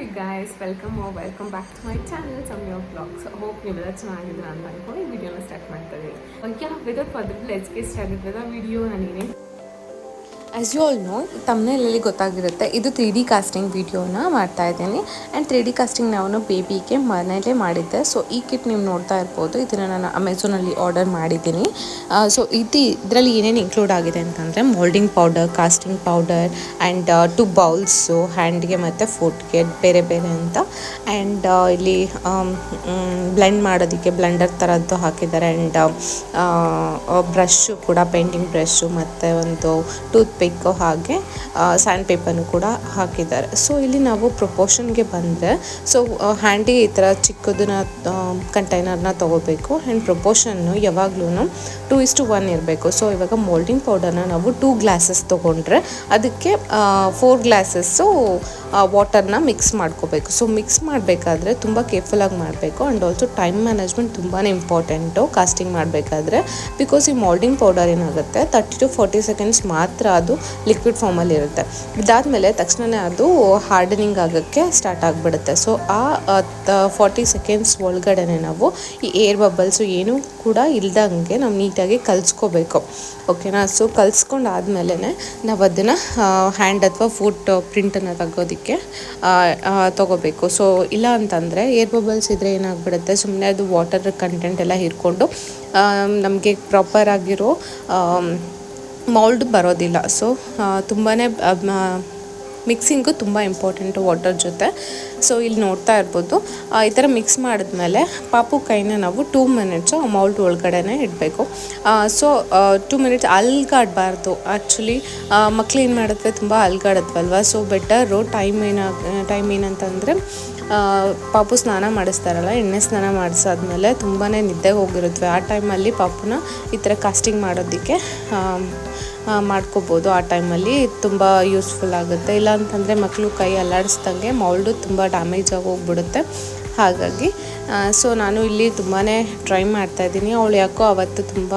Hi guys welcome welcome back to my channel Samya blogs hope ನೀವೆಲ್ಲ ಚೆನ್ನಾಗಿದ್ದೀರ ಅಂತ ಅನ್ಕೊಂಡು ಈ ವಿಡಿಯೋನ ಸ್ಟಾರ್ಟ್ ಮಾಡ್ತಾ ಇದ್ದೀನಿ yeah without further let's get start ಇರ್ತದ ವಿಡಿಯೋ ನಾನೇನೆ ಆ್ಯಸ್ ಯು ಆಲ್ ನೋ ತಮ್ಮನೇಲಲ್ಲಿ ಗೊತ್ತಾಗಿರುತ್ತೆ. ಇದು ತ್ರೀ ಡಿ ಕಾಸ್ಟಿಂಗ್ ವೀಡಿಯೋನ ಮಾಡ್ತಾ ಇದ್ದೀನಿ. ಆ್ಯಂಡ್ ತ್ರೀ ಡಿ ಕಾಸ್ಟಿಂಗ್ ನಾನು ಬೇಬಿಗೆ ಮನೇಲೇ ಮಾಡಿದ್ದೆ. ಸೊ ಈ ಕಿಟ್ ನೀವು ನೋಡ್ತಾ ಇರ್ಬೋದು. ಇದನ್ನು ನಾನು ಅಮೆಝಾನಲ್ಲಿ ಆರ್ಡರ್ ಮಾಡಿದ್ದೀನಿ. ಸೊ ಇದು ಇದರಲ್ಲಿ ಏನೇನು ಇನ್ಕ್ಲೂಡ್ ಆಗಿದೆ ಅಂತಂದರೆ moulding powder casting powder and two bowls ಹ್ಯಾಂಡ್ಗೆ ಮತ್ತು ಫುಟ್ಗೆ ಬೇರೆ ಬೇರೆ ಅಂತ. ಆ್ಯಂಡ್ ಇಲ್ಲಿ ಬ್ಲೆಂಡ್ ಮಾಡೋದಕ್ಕೆ ಬ್ಲೆಂಡರ್ ಥರದ್ದು ಹಾಕಿದ್ದಾರೆ. ಆ್ಯಂಡ್ ಬ್ರಷ್ಷು ಕೂಡ ಪೇಂಟಿಂಗ್ ಬ್ರಷು ಮತ್ತು ಒಂದು ಟೂತ್ ಪಿಕ್ಕು ಹಾಗೆ ಸ್ಯಾಂಡ್ ಪೇಪರ್ನು ಕೂಡ ಹಾಕಿದ್ದಾರೆ. ಸೊ ಇಲ್ಲಿ ನಾವು ಪ್ರೊಪೋರ್ಷನ್ಗೆ ಬಂದರೆ ಸೊ ಹ್ಯಾಂಡಿ ಈ ಥರ ಚಿಕ್ಕದನ್ನ ಕಂಟೈನರ್ನ ತೊಗೋಬೇಕು. ಆ್ಯಂಡ್ ಪ್ರೊಪೋರ್ಷನ್ನು ಯಾವಾಗ್ಲೂ ಟೂ ಇಸ್ ಟು ಒನ್ ಇರಬೇಕು. ಸೊ ಇವಾಗ ಮೋಲ್ಡಿಂಗ್ ಪೌಡರ್ನ ನಾವು ಟೂ ಗ್ಲಾಸಸ್ ತೊಗೊಂಡ್ರೆ, ಅದಕ್ಕೆ ಫೋರ್ ಗ್ಲಾಸಸ್ಸು ವಾಟರ್ನ ಮಿಕ್ಸ್ ಮಾಡ್ಕೋಬೇಕು. ಸೊ ಮಿಕ್ಸ್ ಮಾಡಬೇಕಾದ್ರೆ ತುಂಬ ಕೇರ್ಫುಲ್ಲಾಗಿ ಮಾಡಬೇಕು ಆ್ಯಂಡ್ ಆಲ್ಸೋ ಟೈಮ್ ಮ್ಯಾನೇಜ್ಮೆಂಟ್ ತುಂಬಾ ಇಂಪಾರ್ಟೆಂಟು ಕಾಸ್ಟಿಂಗ್ ಮಾಡಬೇಕಾದ್ರೆ ಬಿಕಾಸ್ ಈ ಮೋಲ್ಡಿಂಗ್ ಪೌಡರ್ ಏನಾಗುತ್ತೆ ತರ್ಟಿ ಟು ಫೋರ್ಟಿ ಸೆಕೆಂಡ್ಸ್ ಮಾತ್ರ ಅದು ಲಿಕ್ವಿಡ್ ಫಾರ್ಮಲ್ಲಿ ಇರುತ್ತೆ. ಇದಾದಮೇಲೆ ತಕ್ಷಣವೇ ಅದು ಹಾರ್ಡನಿಂಗ್ ಆಗೋಕ್ಕೆ ಸ್ಟಾರ್ಟ್ ಆಗಿಬಿಡುತ್ತೆ. ಸೊ ಆ ಫಾರ್ಟಿ ಸೆಕೆಂಡ್ಸ್ ಒಳಗಡೆ ನಾವು ಈ ಏರ್ ಬಬಲ್ಸು ಏನೂ ಕೂಡ ಇಲ್ದಂಗೆ ನಾವು ನೀಟಾಗಿ ಕಲ್ಸ್ಕೋಬೇಕು. ಓಕೆನಾ ಸೊ ಕಲ್ಸ್ಕೊಂಡು ಆದಮೇಲೆ ನಾವು ಅದನ್ನು ಹ್ಯಾಂಡ್ ಅಥವಾ ಫುಟ್ ಪ್ರಿಂಟನ್ನು ತೆಗೋದಕ್ಕೆ ತೊಗೋಬೇಕು. ಸೊ ಇಲ್ಲ ಅಂತಂದರೆ ಏರ್ ಬಬಲ್ಸ್ ಇದ್ದರೆ ಏನಾಗ್ಬಿಡುತ್ತೆ ಸುಮ್ಮನೆ ಅದು ವಾಟರ್ ಕಂಟೆಂಟ್ ಎಲ್ಲ ಹಿಡ್ಕೊಂಡು ನಮಗೆ ಪ್ರಾಪರ್ ಆಗಿರೋ ಮೌಲ್ಡ್ ಬರೋದಿಲ್ಲ. ಸೊ ತುಂಬಾ ಮಿಕ್ಸಿಂಗು ತುಂಬ ಇಂಪಾರ್ಟೆಂಟು ವಾಟರ್ ಜೊತೆ. ಸೊ ಇಲ್ಲಿ ನೋಡ್ತಾ ಇರ್ಬೋದು. ಈ ಥರ ಮಿಕ್ಸ್ ಮಾಡಿದ್ಮೇಲೆ ಪಾಪು ಕೈನ ನಾವು ಟೂ ಮಿನಿಟ್ಸು ಮೌಲ್ಡ್ ಒಳಗಡೆನೆ ಇಡಬೇಕು. ಸೊ ಟೂ ಮಿನಿಟ್ಸ್ ಅಲ್ಗಾಡಬಾರ್ದು. ಆ್ಯಕ್ಚುಲಿ ಮಕ್ಳು ಏನು ಮಾಡಿದ್ರೆ ತುಂಬ ಅಲ್ಗಾಡತ್ವಲ್ವ ಸೊ ಬೆಟರು ಟೈಮ್ ಏನ, ಟೈಮ್ ಏನಂತಂದರೆ ಪಾಪು ಸ್ನಾನ ಮಾಡಿಸ್ತಾರಲ್ಲ, ಎಣ್ಣೆ ಸ್ನಾನ ಮಾಡಿಸಾದ್ಮೇಲೆ ತುಂಬಾ ನಿದ್ದೆಗೆ ಹೋಗಿರುತ್ತವೆ ಆ ಟೈಮಲ್ಲಿ ಪಾಪುನ ಈ ಥರ ಕಾಸ್ಟಿಂಗ್ ಮಾಡೋದಕ್ಕೆ ಮಾಡ್ಕೋಬೋದು ಆ ಟೈಮಲ್ಲಿ. ತುಂಬ ಯೂಸ್ಫುಲ್ ಆಗುತ್ತೆ. ಇಲ್ಲ ಅಂತಂದರೆ ಮಕ್ಕಳು ಕೈ ಅಲ್ಲಾಡಿಸ್ದಂಗೆ ಮೌಲ್ಡು ತುಂಬ ಡ್ಯಾಮೇಜ್ ಆಗಿ ಹೋಗ್ಬಿಡುತ್ತೆ ಹಾಗಾಗಿ ಸೊ ನಾನು ಇಲ್ಲಿ ತುಂಬಾ ಟ್ರೈ ಮಾಡ್ತಾಯಿದ್ದೀನಿ ಅವಳು ಯಾಕೋ ಅವತ್ತು ತುಂಬ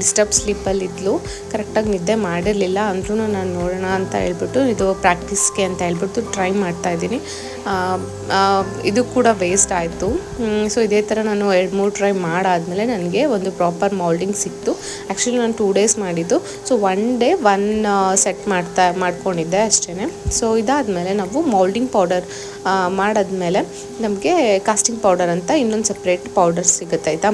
ಡಿಸ್ಟರ್ಬ್ ಸ್ಲೀಪಲ್ಲಿದ್ಲು, ಕರೆಕ್ಟಾಗಿ ನಿದ್ದೆ ಮಾಡಿರಲಿಲ್ಲ. ಅಂದ್ರೂ ನಾನು ನೋಡೋಣ ಅಂತ ಹೇಳ್ಬಿಟ್ಟು, ಇದು ಪ್ರಾಕ್ಟೀಸ್ಗೆ ಅಂತ ಹೇಳ್ಬಿಟ್ಟು ಟ್ರೈ ಮಾಡ್ತಾಯಿದ್ದೀನಿ ಇದು ಕೂಡ ವೇಸ್ಟ್ ಆಯಿತು. ಸೊ ಇದೇ ಥರ ನಾನು ಎರಡು ಮೂರು ಟ್ರೈ ಮಾಡಾದಮೇಲೆ ನನಗೆ ಒಂದು ಪ್ರಾಪರ್ ಮೌಲ್ಡಿಂಗ್ ಸಿಕ್ತು. ಆ್ಯಕ್ಚುಲಿ ನಾನು ಟೂ ಡೇಸ್ ಮಾಡಿದ್ದು. So one day one set ಮಾಡ್ತಾ, ಮಾಡ್ಕೊಂಡಿದ್ದೆ ಅಷ್ಟೇ ಸೊ ಇದಾದಮೇಲೆ ನಾವು ಮೌಲ್ಡಿಂಗ್ ಪೌಡರ್ ಮಾಡಾದ್ಮೇಲೆ ನಮಗೆ ಕಾಸ್ಟಿಂಗ್ ಪೌಡರ್ ಅಂತ ಇನ್ನೊಂದು ಸಪ್ರೇಟ್ ಪೌಡರ್ ಸಿಗುತ್ತೆ, ಆಯಿತಾ?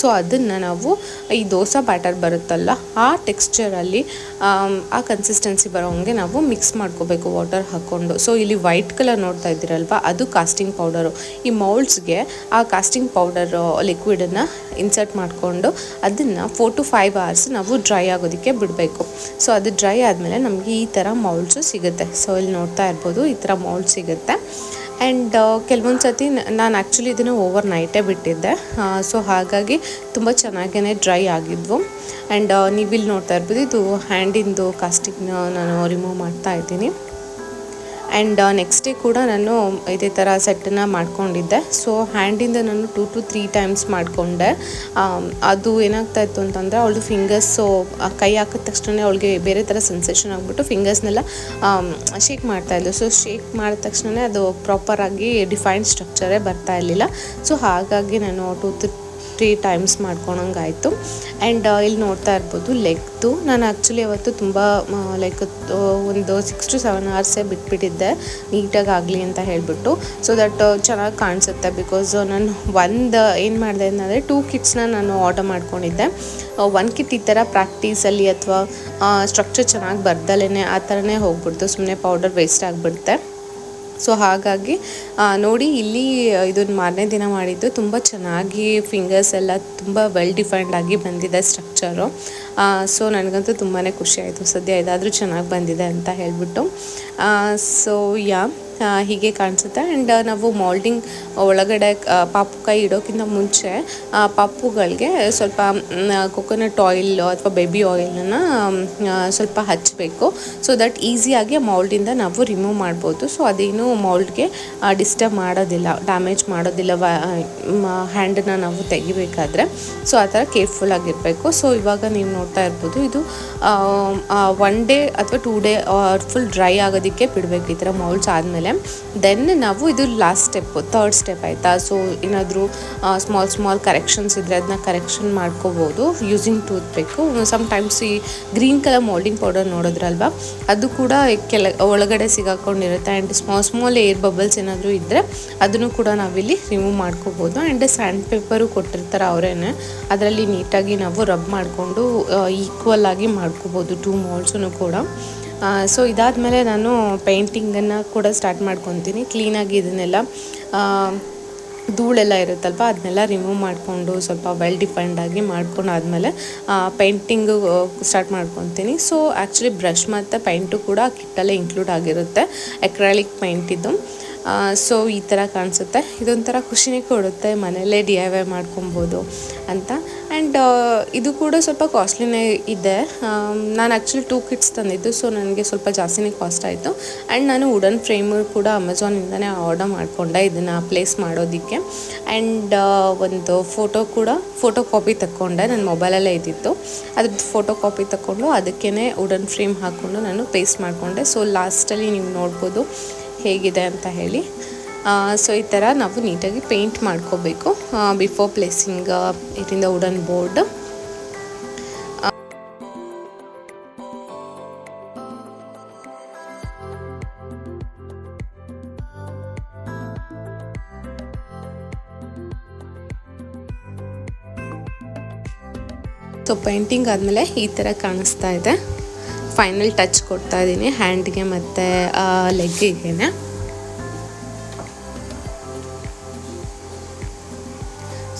ಸೊ ಅದನ್ನು ನಾವು ಈ ದೋಸೆ ಬ್ಯಾಟರ್ ಬರುತ್ತಲ್ಲ, ಆ ಟೆಕ್ಸ್ಚರಲ್ಲಿ ಆ ಕನ್ಸಿಸ್ಟೆನ್ಸಿ ಬರೋಂಗೆ ನಾವು ಮಿಕ್ಸ್ ಮಾಡ್ಕೋಬೇಕು ವಾಟರ್ ಹಾಕ್ಕೊಂಡು ಸೊ ಇಲ್ಲಿ ವೈಟ್ ಕಲರ್ ನೋಡ್ತಾ ಇದ್ದೀರಲ್ವ, ಅದು ಕಾಸ್ಟಿಂಗ್ ಪೌಡರು ಈ ಮೌಲ್ಡ್ಸ್ಗೆ ಆ ಕಾಸ್ಟಿಂಗ್ ಪೌಡರ್ ಲಿಕ್ವಿಡನ್ನು ಇನ್ಸರ್ಟ್ ಮಾಡಿಕೊಂಡು ಅದನ್ನು ಫೋರ್ ಟು ಫೈವ್ ಅವರ್ಸ್ ನಾವು ಡ್ರೈ ಆಗೋದಕ್ಕೆ ಬಿಡಬೇಕು. ಸೊ ಅದು ಡ್ರೈ ಆದಮೇಲೆ ನಮಗೆ ಈ ಥರ ಮೌಲ್ಡ್ಸು ಸಿಗುತ್ತೆ. ಸೊ ಇಲ್ಲಿ ನೋಡ್ತಾ ಇರ್ಬೋದು, ಈ ಥರ ಮೌಲ್ಡ್ ಸಿಗುತ್ತೆ. ಆ್ಯಂಡ್ ಕೆಲವೊಂದು ಸತಿ ನಾನು ಆ್ಯಕ್ಚುಲಿ ಇದನ್ನು ಓವರ್ ನೈಟೇ ಬಿಟ್ಟಿದ್ದೆ. ಸೊ ಹಾಗಾಗಿ ತುಂಬ ಚೆನ್ನಾಗೇ ಡ್ರೈ ಆಗಿದ್ವು. ಆ್ಯಂಡ್ ನೀವಿಲ್ಲಿ ನೋಡ್ತಾ ಇರ್ಬೋದು, ಇದು ಹ್ಯಾಂಡಿಂದು ಕಾಸ್ಟಿಕ್ನ ನಾನು ರಿಮೂವ್ ಮಾಡ್ತಾ ಇದ್ದೀನಿ. ಆ್ಯಂಡ್ ನೆಕ್ಸ್ಟ್ ಡೇ ಕೂಡ ನಾನು ಇದೇ ಥರ ಸೆಟ್ಟನ್ನು ಮಾಡ್ಕೊಂಡಿದ್ದೆ. ಸೊ ಹ್ಯಾಂಡಿಂದ ನಾನು ಟೂ ಟು ತ್ರೀ ಟೈಮ್ಸ್ ಮಾಡಿಕೊಂಡೆ. ಅದು ಏನಾಗ್ತಾ ಇತ್ತು ಅಂತಂದರೆ ಅವಳದು ಫಿಂಗರ್ಸು ಕೈ ಹಾಕಿದ ತಕ್ಷಣ ಅವಳಿಗೆ ಬೇರೆ ಥರ ಸೆನ್ಸೇಷನ್ ಆಗಿಬಿಟ್ಟು ಫಿಂಗರ್ಸ್ನೆಲ್ಲ ಶೇಕ್ ಮಾಡ್ತಾಯಿದ್ಲು ಸೊ ಶೇಕ್ ಮಾಡಿದ ತಕ್ಷಣ ಅದು ಪ್ರಾಪರಾಗಿ ಡಿಫೈನ್ಡ್ ಸ್ಟ್ರಕ್ಚರೇ ಬರ್ತಾ ಇರಲಿಲ್ಲ. ಸೊ ಹಾಗಾಗಿ ನಾನು ಟೂ ತ್ರೀ ತ್ರೀ ಟೈಮ್ಸ್ ಮಾಡ್ಕೊಳಂಗಾಯಿತು ಆ್ಯಂಡ್ ಇಲ್ಲಿ ನೋಡ್ತಾ ಇರ್ಬೋದು ಲೆಗ್ದು ನಾನು ಆ್ಯಕ್ಚುಲಿ ಅವತ್ತು ತುಂಬ ಲೈಕ್ ಒಂದು ಸಿಕ್ಸ್ ಟು ಸೆವೆನ್ ಅವರ್ಸೇ ಬಿಟ್ಬಿಟ್ಟಿದ್ದೆ. ನೀಟಾಗಿ ಆಗಲಿ ಅಂತ ಹೇಳಿಬಿಟ್ಟು. ಸೊ ದಟ್ ಚೆನ್ನಾಗಿ ಕಾಣಿಸುತ್ತೆ ಬಿಕಾಸ್ ನಾನು ಒಂದು ಏನು ಮಾಡಿದೆ ಅಂದರೆ ಟೂ ಕಿಟ್ಸ್ನ ನಾನು ಆರ್ಡರ್ ಮಾಡ್ಕೊಂಡಿದ್ದೆ. ಒನ್ ಕಿಟ್ ಈ ಥರ ಪ್ರಾಕ್ಟೀಸಲ್ಲಿ ಅಥವಾ ಸ್ಟ್ರಕ್ಚರ್ ಚೆನ್ನಾಗಿ ಬರ್ದಲೇ ಆ ಥರನೇ ಹೋಗ್ಬಿಡ್ತು. ಸುಮ್ಮನೆ ಪೌಡರ್ ವೇಸ್ಟ್ ಆಗಿಬಿಡುತ್ತೆ ಸೊ ಹಾಗಾಗಿ ನೋಡಿ ಇಲ್ಲಿ ಇದನ್ನು ಮಾರನೇ ದಿನ ಮಾಡಿದ್ದು. ತುಂಬ ಚೆನ್ನಾಗಿ ಫಿಂಗರ್ಸ್ ಎಲ್ಲ ತುಂಬ ವೆಲ್ ಡಿಫೈನ್ಡ್ ಆಗಿ ಬಂದಿದೆ ಸ್ಟ್ರಕ್ಚರು ಸೊ ನನಗಂತೂ ತುಂಬಾ ಖುಷಿ ಆಯಿತು. ಸದ್ಯ ಇದಾದರೂ ಚೆನ್ನಾಗಿ ಬಂದಿದೆ ಅಂತ ಹೇಳಿಬಿಟ್ಟು. ಸೊ ಯಾ ಹೀಗೆ ಕಾಣಿಸುತ್ತೆ. ಆ್ಯಂಡ್ ನಾವು ಮಾಲ್ಡಿಂಗ್ ಒಳಗಡೆ ಪಾಪುಕಾಯಿ ಇಡೋಕ್ಕಿಂತ ಮುಂಚೆ ಪಾಪುಗಳಿಗೆ ಸ್ವಲ್ಪ ಕೊಕೊನಟ್ ಆಯಿಲ್ ಅಥವಾ ಬೇಬಿ ಆಯಿಲನ್ನು ಸ್ವಲ್ಪ ಹಚ್ಚಬೇಕು ಸೊ ದಟ್ ಈಸಿಯಾಗಿ ಮೌಲ್ಡಿಂದ ನಾವು ರಿಮೂವ್ ಮಾಡ್ಬೋದು. ಸೊ ಅದೇನು ಮೌಲ್ಡ್ಗೆ ಡಿಸ್ಟರ್ಬ್ ಮಾಡೋದಿಲ್ಲ ಡ್ಯಾಮೇಜ್ ಮಾಡೋದಿಲ್ಲ ಹ್ಯಾಂಡನ್ನ ನಾವು ತೆಗಿಬೇಕಾದ್ರೆ. ಸೊ ಆ ಥರ ಕೇರ್ಫುಲ್ ಆಗಿರಬೇಕು. ಸೊ ಇವಾಗ ನೀವು ನೋಡ್ತಾ ಇರ್ಬೋದು, ಇದು ಒನ್ ಡೇ ಅಥವಾ ಟೂ ಡೇ ಫುಲ್ ಡ್ರೈ ಆಗೋದಕ್ಕೆ ಬಿಡಬೇಕು ಈ ಥರ ಮೌಲ್ಡ್ಸ್ ಆದಮೇಲೆ. ಆದಮೇಲೆ ದೆನ್ ನಾವು ಇದು ಲಾಸ್ಟ್ ಸ್ಟೆಪ್ಪು ತರ್ಡ್ ಸ್ಟೆಪ್ ಆಯಿತಾ? ಸೊ ಏನಾದರೂ ಸ್ಮಾಲ್ ಸ್ಮಾಲ್ ಕರೆಕ್ಷನ್ಸ್ ಇದ್ದರೆ ಅದನ್ನ ಕರೆಕ್ಷನ್ ಮಾಡ್ಕೋಬೋದು ಯೂಸಿಂಗ್ ಟೂತ್ ಬೇಕು ಸಮ್ ಟೈಮ್ಸ್ ಈ ಗ್ರೀನ್ ಕಲರ್ ಮೋಲ್ಡಿಂಗ್ ಪೌಡರ್ ನೋಡಿದ್ರಲ್ವಾ? ಅದು ಕೂಡ ಕೆಲ, ಒಳಗಡೆ ಸಿಗಾಕೊಂಡಿರುತ್ತೆ and small small air bubbles ಏನಾದರೂ ಇದ್ದರೆ ಅದನ್ನು ಕೂಡ ನಾವಿಲ್ಲಿ ರಿಮೂವ್ ಮಾಡ್ಕೋಬೋದು. ಆ್ಯಂಡ್ ಸ್ಯಾಂಡ್ ಪೇಪರು ಕೊಟ್ಟಿರ್ತಾರೆ ಅವರೇನೆ. ಅದರಲ್ಲಿ ನೀಟಾಗಿ ನಾವು ರಬ್ ಮಾಡಿಕೊಂಡು ಈಕ್ವಲ್ ಆಗಿ ಮಾಡ್ಕೋಬೋದು ಟೂ ಮೋಲ್ಸೂ ಕೂಡ. ಸೊ ಇದಾದಮೇಲೆ ನಾನು ಪೇಂಟಿಂಗನ್ನು ಕೂಡ ಸ್ಟಾರ್ಟ್ ಮಾಡ್ಕೊತೀನಿ ಕ್ಲೀನಾಗಿ ಇದನ್ನೆಲ್ಲ ಧೂಳೆಲ್ಲ ಇರುತ್ತಲ್ವ, ಅದನ್ನೆಲ್ಲ ರಿಮೂವ್ ಮಾಡಿಕೊಂಡು ಸ್ವಲ್ಪ ವೆಲ್ ಡಿಫೈನ್ಡ್ ಆಗಿ ಮಾಡ್ಕೊಂಡು ಆದಮೇಲೆ ಪೇಂಟಿಂಗು ಸ್ಟಾರ್ಟ್ ಮಾಡ್ಕೊತೀನಿ. ಸೊ ಆ್ಯಕ್ಚುಲಿ ಬ್ರಷ್ ಮತ್ತು ಪೈಂಟು ಕೂಡ ಕಿಟ್ಟಲ್ಲೇ ಇನ್ಕ್ಲೂಡ್ ಆಗಿರುತ್ತೆ ಎಕ್ರಾಲಿಕ್ ಪೈಂಟಿದ್ದು ಸೊ ಈ ಥರ ಕಾಣಿಸುತ್ತೆ. ಇದೊಂಥರ ಖುಷಿನೇ ಕೊಡುತ್ತೆ ಮನೆಯಲ್ಲೇ ಡಿ ಐ ವೈ ಮಾಡ್ಕೊಬೋದು ಅಂತ. ಆ್ಯಂಡ್ ಇದು ಕೂಡ ಸ್ವಲ್ಪ ಕಾಸ್ಟ್ಲಿನೇ ಇದೆ. ನಾನು ಆ್ಯಕ್ಚುಲಿ ಟೂ ಕಿಟ್ಸ್ ತಂದಿದ್ದು ಸೊ ನನಗೆ ಸ್ವಲ್ಪ ಜಾಸ್ತಿನೇ ಕಾಸ್ಟ್ ಆಯಿತು. ಆ್ಯಂಡ್ ನಾನು ವುಡನ್ ಫ್ರೇಮ್ ಕೂಡ ಅಮೆಝಾನಿಂದನೇ ಆರ್ಡರ್ ಮಾಡಿಕೊಂಡೆ ಇದನ್ನು ಪ್ಲೇಸ್ ಮಾಡೋದಕ್ಕೆ. ಆ್ಯಂಡ್ ಒಂದು ಫೋಟೋ ಕೂಡ ಫೋಟೋ ಕಾಪಿ ತಕ್ಕೊಂಡೆ ನನ್ನ ಮೊಬೈಲಲ್ಲೇ ಇದ್ದಿತ್ತು ಅದ್ರದ್ದು ಫೋಟೋ ಕಾಪಿ ತಗೊಂಡು ಅದಕ್ಕೇ ವುಡನ್ ಫ್ರೇಮ್ ಹಾಕ್ಕೊಂಡು ನಾನು ಪೇಸ್ಟ್ ಮಾಡಿಕೊಂಡೆ. ಸೊ ಲಾಸ್ಟಲ್ಲಿ ನೀವು ನೋಡ್ಬೋದು ಹೇಗಿದೆ ಅಂತ ಹೇಳಿ. ಸೊ ಈ ಥರ ನಾವು ನೀಟಾಗಿ ಪೇಂಟ್ ಮಾಡ್ಕೋಬೇಕು. ಬಿಫೋರ್ ಪ್ಲೇಸಿಂಗ್ ಇದರಿಂದ ವುಡನ್ ಬೋರ್ಡ್ ಸೊ ಪೇಂಟಿಂಗ್ ಆದಮೇಲೆ ಈ ಥರ ಕಾಣಿಸ್ತಾ ಇದೆ. ಫೈನಲ್ ಟಚ್ ಕೊಡ್ತಾ ಇದ್ದೀನಿ ಹ್ಯಾಂಡ್ಗೆ ಮತ್ತು ಲೆಗ್ಗಿಗೆ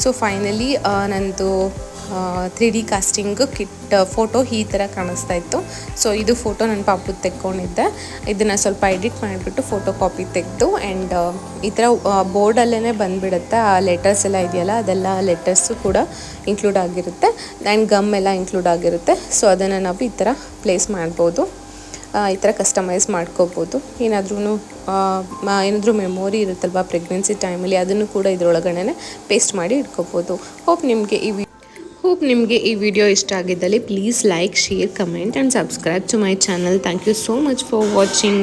ಸೊ ಫೈನಲಿ ನಂದು three D casting kit photo ಈ ಥರ ಕಾಣಿಸ್ತಾ ಇತ್ತು. ಸೊ ಇದು ಫೋಟೋ ನನ್ನ ಪಾಪು ತೆಕ್ಕೊಂಡಿದ್ದೆ. ಇದನ್ನು ಸ್ವಲ್ಪ ಎಡಿಟ್ ಮಾಡಿಬಿಟ್ಟು ಫೋಟೋ ಕಾಪಿ ತೆಗೆದು ಆ್ಯಂಡ್ ಈ ಥರ ಬೋರ್ಡಲ್ಲೇ ಬಂದುಬಿಡುತ್ತೆ. ಆ ಲೆಟರ್ಸ್ ಎಲ್ಲ ಇದೆಯಲ್ಲ, ಅದೆಲ್ಲ ಲೆಟರ್ಸು ಕೂಡ ಇನ್ಕ್ಲೂಡ್ ಆಗಿರುತ್ತೆ. ಆ್ಯಂಡ್ ಗಮ್ ಎಲ್ಲ ಇನ್ಕ್ಲೂಡ್ ಆಗಿರುತ್ತೆ. ಸೊ ಅದನ್ನು ನಾವು ಈ ಥರ ಪ್ಲೇಸ್ ಮಾಡ್ಬೋದು. ಈ ಥರ ಕಸ್ಟಮೈಸ್ ಮಾಡ್ಕೋಬೋದು. ಏನಾದ್ರೂ ಏನಾದರೂ ಮೆಮೊರಿ ಇರುತ್ತಲ್ವ ಪ್ರೆಗ್ನೆನ್ಸಿ ಟೈಮಲ್ಲಿ ಅದನ್ನು ಕೂಡ ಇದರೊಳಗಡೆ ಪೇಸ್ಟ್ ಮಾಡಿ ಇಟ್ಕೋಬೋದು. ಹೋಪ್ ನಿಮಗೆ ಈ ಹೋಪ್ ನಿಮಗೆ ಈ ವಿಡಿಯೋ ಇಷ್ಟ ಆಗಿದ್ದಲ್ಲಿ please like share comment and subscribe to my channel thank you so much for watching